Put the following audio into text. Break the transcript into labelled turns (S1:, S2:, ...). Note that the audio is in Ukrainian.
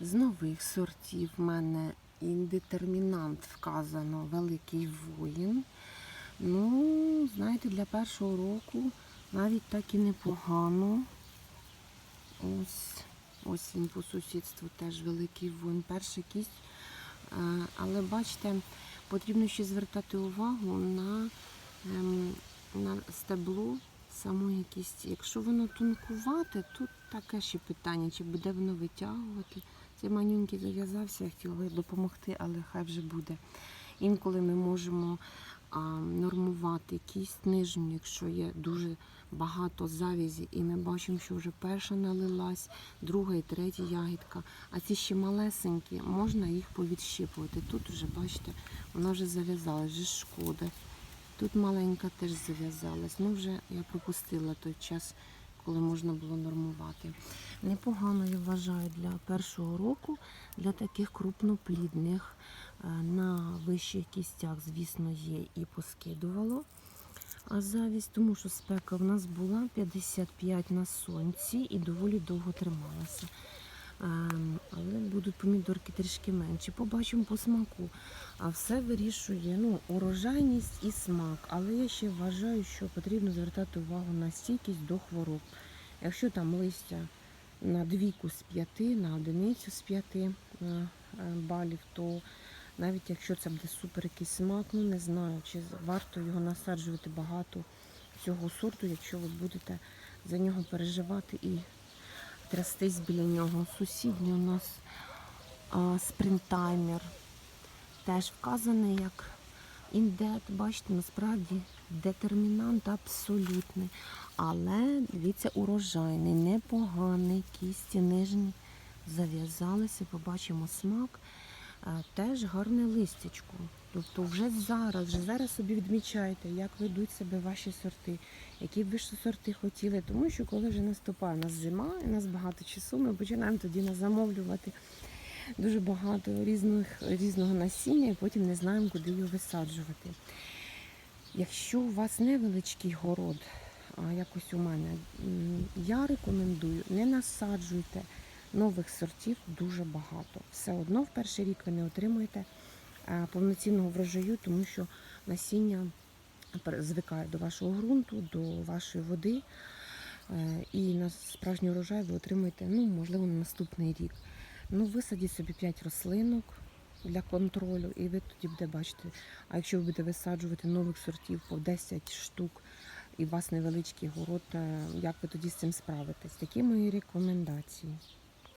S1: З нових сортів в мене індетермінант вказано Великий воїн. Ну, знаєте, для першого року навіть так і непогано. Ось, ось він по сусідству теж великий воїн. Перша кість. Е, Але бачите, потрібно ще звертати увагу на, ем, на стебло самої кісті. Якщо воно тонкувате, тут таке ще питання, чи буде воно витягувати. Цей манюнький зав'язався, я хотіла допомогти, але хай вже буде. Інколи ми можемо а, нормувати кість нижню, якщо є дуже багато завязі, і ми бачимо, що вже перша налилась, друга і третя ягідка. А ці ще малесенькі, можна їх повідщипувати. Тут вже, бачите, вона вже зав'язалась, вже шкода. Тут маленька теж зав'язалась. Ну, вже я пропустила той час, коли можна було нормувати. Непогано, я вважаю, для першого року, для таких крупноплідних. Е, На вищих кістях, звісно, є і поскидувало а завість, тому що спека в нас була 55 на сонці і доволі довго трималася. Ем, Але будуть помідорки трішки менші. Побачимо по смаку. А все вирішує ну, урожайність і смак. Але я ще вважаю, що потрібно звертати увагу на стійкість до хвороб. Якщо там листя на двійку з п'яти, на одиницю з п'яти е, е, балів, то навіть якщо це буде супер якийсь смак, ну не знаю, чи варто його насаджувати багато цього сорту, якщо ви будете за нього переживати і трястись біля нього. Сусідній у нас а, спринтаймер теж вказаний як індет. Бачите, насправді детермінант абсолютний. Але дивіться, урожайний, непоганий, кісті нижні зав'язалися, побачимо смак. Теж гарне листячко. Тобто вже зараз, вже зараз собі відмічайте, як ведуть себе ваші сорти, які б ви сорти хотіли. Тому що коли вже наступає у нас зима, у нас багато часу, ми починаємо тоді нас замовлювати дуже багато різних, різного насіння, і потім не знаємо, куди його висаджувати. Якщо у вас невеличкий город, якось у мене, я рекомендую, не насаджуйте нових сортів дуже багато. Все одно в перший рік ви не отримуєте повноцінного врожаю, тому що насіння звикає до вашого ґрунту, до вашої води. е, І на справжній урожай ви отримаєте, ну, можливо, на наступний рік. Ну, висадіть собі 5 рослинок для контролю, і ви тоді будете бачити. А якщо ви будете висаджувати нових сортів по 10 штук, і у вас невеличкий город, е, як ви тоді з цим справитесь? Такі мої рекомендації.